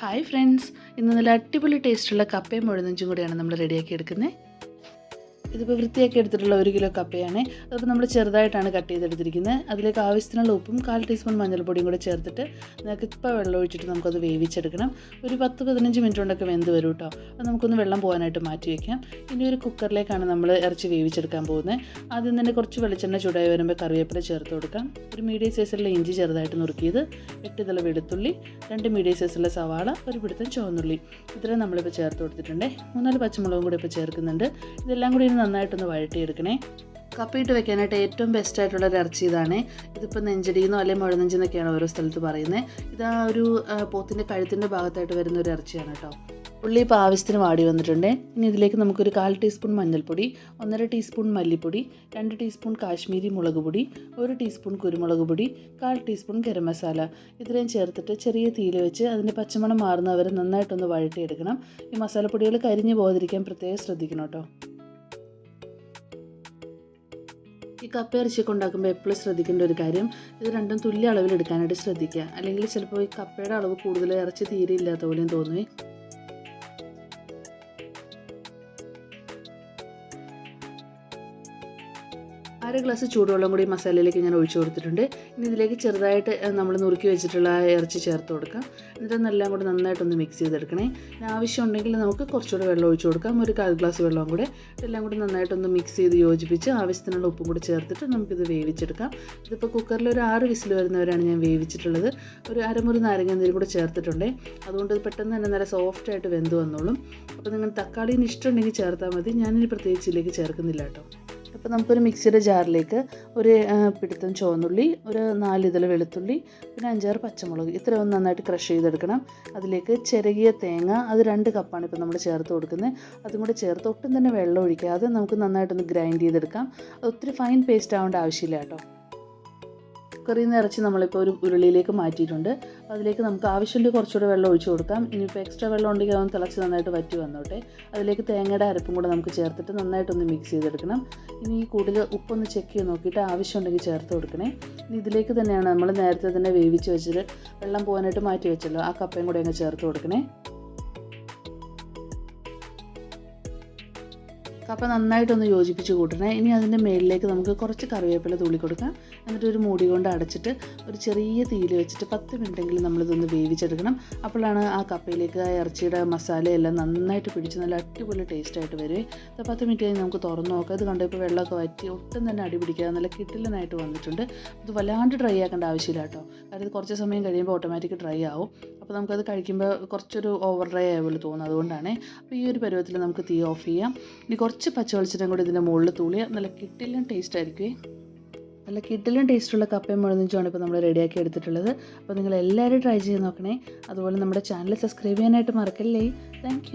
Hi friends ഇന്ന് നല്ല അടിപൊളി ടേസ്റ്റുള്ള കപ്പയും മുഴുന്നഞ്ചും കൂടിയാണ് നമ്മൾ റെഡിയാക്കി എടുക്കുന്നത്. ഇതിപ്പോൾ വൃത്തിയാക്കി എടുത്തിട്ടുള്ള ഒരു കിലോ കപ്പയാണ്. അതിപ്പോൾ നമ്മൾ ചെറുതായിട്ടാണ് കട്ട് ചെയ്തെടുത്തിരിക്കുന്നത്. അതിലേക്ക് ആവശ്യത്തിനുള്ള ഉപ്പും കാൽ ടീസ്പൂൺ മഞ്ഞൾപ്പൊടിയും കൂടെ ചേർത്തിട്ട് നിങ്ങൾക്ക് ഇപ്പോൾ വെള്ളം ഒഴിച്ചിട്ട് നമുക്കത് വേവിച്ചെടുക്കണം. ഒരു പത്ത് പതിനഞ്ച് മിനിറ്റ് കൊണ്ടൊക്കെ വെന്ത് വരും കേട്ടോ. അത് നമുക്കൊന്ന് വെള്ളം പോകാനായിട്ട് മാറ്റി വയ്ക്കാം ഇനി ഒരു കുക്കറിലേക്കാണ് നമ്മൾ ഇറച്ചി വേവിച്ചെടുക്കാൻ പോകുന്നത്. ആദ്യം തന്നെ കുറച്ച് വെളിച്ചെണ്ണ ചൂടായി വരുമ്പോൾ കറിവേപ്പില ചേർത്ത് കൊടുക്കാം. ഒരു മീഡിയം സൈസിലുള്ള ഇഞ്ചി ചെറുതായിട്ട് നുറുക്കിയത് എട്ട് തല വെളുത്തുള്ളി രണ്ട് മീഡിയം സൈസുള്ള സവാള ഒരു പിടുത്തം ചുവന്നുള്ളി. ഇത്രയും നമ്മളിപ്പോൾ ചേർത്ത് കൊടുത്തിട്ടുണ്ട്. മൂന്നാൽ പച്ചമുളകും കൂടി ഇപ്പോൾ ചേർക്കുന്നുണ്ട്. ഇതെല്ലാം കൂടി ഇനി നന്നായിട്ടൊന്ന് വഴട്ടിയെടുക്കണേ കപ്പയിട്ട് വെക്കാനായിട്ട് ഏറ്റവും ബെസ്റ്റ് ആയിട്ടുള്ള ഒരു ഇറച്ചി ഇതാണ്. ഇതിപ്പോൾ നെഞ്ചടിയെന്നോ അല്ലെങ്കിൽ മുഴനെഞ്ചെന്നൊക്കെയാണ് ഓരോ സ്ഥലത്ത് പറയുന്നത് ഇത് ആ ഒരു പോത്തിന്റെ കഴുത്തിന്റെ ഭാഗത്തായിട്ട് വരുന്ന ഒരു ഇറച്ചിയാണ് കേട്ടോ. ഉള്ളി ഇപ്പോൾ ആവശ്യത്തിന് വാടി വന്നിട്ടുണ്ട്. ഇനി ഇതിലേക്ക് നമുക്കൊരു കാൽ ടീസ്പൂൺ മഞ്ഞൾപ്പൊടി ഒന്നര ടീസ്പൂൺ മല്ലിപ്പൊടി രണ്ട് ടീസ്പൂൺ കാശ്മീരി മുളക് പൊടി ഒരു ടീസ്പൂൺ കുരുമുളക് പൊടി കാൽ ടീസ്പൂൺ ഗരം മസാല. ഇത്രയും ചേർത്തിട്ട് ചെറിയ തീയിൽ വെച്ച് അതിന്റെ പച്ചമണം മാറുന്നവരെ നന്നായിട്ടൊന്ന് വഴട്ടിയെടുക്കണം ഈ മസാലപ്പൊടികൾ കരിഞ്ഞു പോകാതിരിക്കാൻ പ്രത്യേകം ശ്രദ്ധിക്കണം കേട്ടോ. ഈ കപ്പ ഇറച്ചിയൊക്കെ ഉണ്ടാക്കുമ്പോൾ എപ്പോഴും ശ്രദ്ധിക്കേണ്ട ഒരു കാര്യം ഇത് രണ്ടും തുല്യ അളവിൽ എടുക്കാനായിട്ട് ശ്രദ്ധിക്കുക. അല്ലെങ്കിൽ ചിലപ്പോൾ ഈ കപ്പയുടെ അളവ് കൂടുതൽ ഇറച്ചി തീരെ ഇല്ലാത്ത പോലെയും തോന്നുവേ അര ഗ്ലാസ് ചൂടുവെള്ളം കൂടി മസാലയിലേക്ക് ഞാൻ ഒഴിച്ചു കൊടുത്തിട്ടുണ്ട്. ഇനി ഇതിലേക്ക് ചെറുതായിട്ട് നമ്മൾ നുറുക്കി വെച്ചിട്ടുള്ള ഇറച്ചി ചേർത്ത് കൊടുക്കാം. എന്നിട്ട് എല്ലാം കൂടി നന്നായിട്ടൊന്ന് മിക്സ് ചെയ്തെടുക്കണേ. ആവശ്യമുണ്ടെങ്കിൽ നമുക്ക് കുറച്ചുകൂടെ വെള്ളം ഒഴിച്ചു കൊടുക്കാം. ഒരു കാൽ ഗ്ലാസ് വെള്ളം കൂടെ. എല്ലാം കൂടി നന്നായിട്ടൊന്ന് മിക്സ് ചെയ്ത് യോജിപ്പിച്ച് ആവശ്യത്തിനുള്ള ഉപ്പും കൂടി ചേർത്തിട്ട് നമുക്കിത് വേവിച്ചെടുക്കാം. ഇതിപ്പോൾ കുക്കറിൽ ഒരു ആറ് വിസിൽ വരുന്നവരാണ് ഞാൻ വേവിച്ചിട്ടുള്ളത്. ഒരു അരമുറി നാരങ്ങ നീര് കൂടെ ചേർത്തിട്ടുണ്ട്. അതുകൊണ്ട് പെട്ടെന്ന് തന്നെ നല്ല സോഫ്റ്റ് ആയിട്ട് വെന്ത് വന്നോളും. അപ്പോൾ നിങ്ങൾ തക്കാളിന് ഇഷ്ടമുണ്ടെങ്കിൽ ചേർത്താൽ മതി. ഞാനിനി പ്രത്യേകിച്ച് ഇതിലേക്ക് ചേർക്കുന്നില്ല കേട്ടോ. അപ്പോൾ നമുക്കൊരു മിക്സിയുടെ ജാറിലേക്ക് ഒരു പിടുത്തം ചുവന്നുള്ളി ഒരു നാല് ഇതൾ വെളുത്തുള്ളി പിന്നെ അഞ്ചാറ് പച്ചമുളക് ഇത്രയും നന്നായിട്ട് ക്രഷ് ചെയ്തെടുക്കണം. അതിലേക്ക് ചിരകിയ തേങ്ങ അത് രണ്ട് കപ്പാണ് ഇപ്പോൾ നമ്മൾ ചേർത്ത് കൊടുക്കുന്നത്. അതും കൂടെ ചേർത്ത് ഒട്ടും തന്നെ വെള്ളം ഒഴിക്കാതെ നമുക്ക് നന്നായിട്ടൊന്ന് ഗ്രൈൻഡ് ചെയ്തെടുക്കാം. ഒത്തിരി ഫൈൻ പേസ്റ്റ് ആവേണ്ട ആവശ്യമില്ല കേട്ടോ. കുക്കറിൽ നിന്ന് ഇറച്ചി നമ്മളിപ്പോൾ ഒരു ഉരുളിയിലേക്ക് മാറ്റിയിട്ടുണ്ട്. അതിലേക്ക് നമുക്ക് ആവശ്യമുള്ള കുറച്ചുകൂടെ വെള്ളം ഒഴിച്ചു കൊടുക്കാം. ഇനിയിപ്പോൾ എക്സ്ട്രാ വെള്ളം ഉണ്ടെങ്കിൽ അതൊന്ന് തിളച്ച് നന്നായിട്ട് വറ്റി വന്നോട്ടെ. അതിലേക്ക് തേങ്ങയുടെ അരപ്പും കൂടെ നമുക്ക് ചേർത്തിട്ട് നന്നായിട്ടൊന്ന് മിക്സ് ചെയ്തെടുക്കണം. ഇനി കൂടുതൽ ഉപ്പൊന്ന് ചെക്ക് ചെയ്ത് നോക്കിയിട്ട് ആവശ്യമുണ്ടെങ്കിൽ ചേർത്ത് കൊടുക്കണേ. ഇനി ഇതിലേക്ക് തന്നെയാണ് നമ്മൾ നേരത്തെ തന്നെ വേവിച്ച് വെച്ചിട്ട് വെള്ളം പോകാനായിട്ട് മാറ്റി വെച്ചല്ലോ. ആ കപ്പയും കൂടെ അങ്ങ് ചേർത്ത് കൊടുക്കണേ. കപ്പ നന്നായിട്ടൊന്ന് യോജിപ്പിച്ച് കൂട്ടണേ. ഇനി അതിന്റെ മേളിലേക്ക് നമുക്ക് കുറച്ച് കറിവേപ്പില തൂളി കൊടുക്കാം. എന്നിട്ട് ഒരു മൂടി കൊണ്ട് അടച്ചിട്ട് ഒരു ചെറിയ തീയിൽ വെച്ചിട്ട് പത്ത് മിനിറ്റെങ്കിലും നമ്മളിതൊന്ന് വേവിച്ചെടുക്കണം. അപ്പോഴാണ് ആ കപ്പയിലേക്ക് ആ ഇറച്ചിയുടെ മസാലയെല്ലാം നന്നായിട്ട് പിടിച്ച് നല്ല അടിപൊളി ടേസ്റ്റായിട്ട് വരും. അപ്പോൾ പത്ത് മിനിറ്റ് കഴിഞ്ഞ് നമുക്ക് തുറന്ന് നോക്കാം. ഇത് കണ്ടപ്പോൾ വെള്ളമൊക്കെ വറ്റി ഒട്ടും തന്നെ അടി പിടിക്കാതെ നല്ല കിട്ടില്ലനായിട്ട് വന്നിട്ടുണ്ട്. ഇത് വല്ലാണ്ട് ഡ്രൈ ആക്കേണ്ട ആവശ്യമില്ല കേട്ടോ. കാരണം ഇത് കുറച്ച് സമയം കഴിയുമ്പോൾ ഓട്ടോമാറ്റിക് ഡ്രൈ ആവും. അപ്പോൾ നമുക്കത് കഴിക്കുമ്പോൾ കുറച്ചൊരു ഓവർ ഡ്രൈ ആയ പോലെ തോന്നും. അതുകൊണ്ടാണ് അപ്പോൾ ഈ ഒരു പരുവത്തിൽ നമുക്ക് തീ ഓഫ് ചെയ്യാം. ഇനി കുറച്ച് പച്ച വെളിച്ചെണ്ണ കൂടി ഇതിന്റെ മുകളിൽ തൂളിയാൽ നല്ല കിട്ടിലും ടേസ്റ്റ് ആയിരിക്കുമേ നല്ല കിട്ടിലും ടേസ്റ്റുള്ള കപ്പയും മുഴന്നിച്ചുമാണ് ഇപ്പോൾ നമ്മൾ റെഡിയാക്കി എടുത്തിട്ടുള്ളത്. അപ്പോൾ നിങ്ങൾ എല്ലാവരും ട്രൈ ചെയ്ത് നോക്കണേ. അതുപോലെ നമ്മുടെ ചാനൽ സബ്സ്ക്രൈബ് ചെയ്യാനായിട്ട് മറക്കല്ലേ. താങ്ക്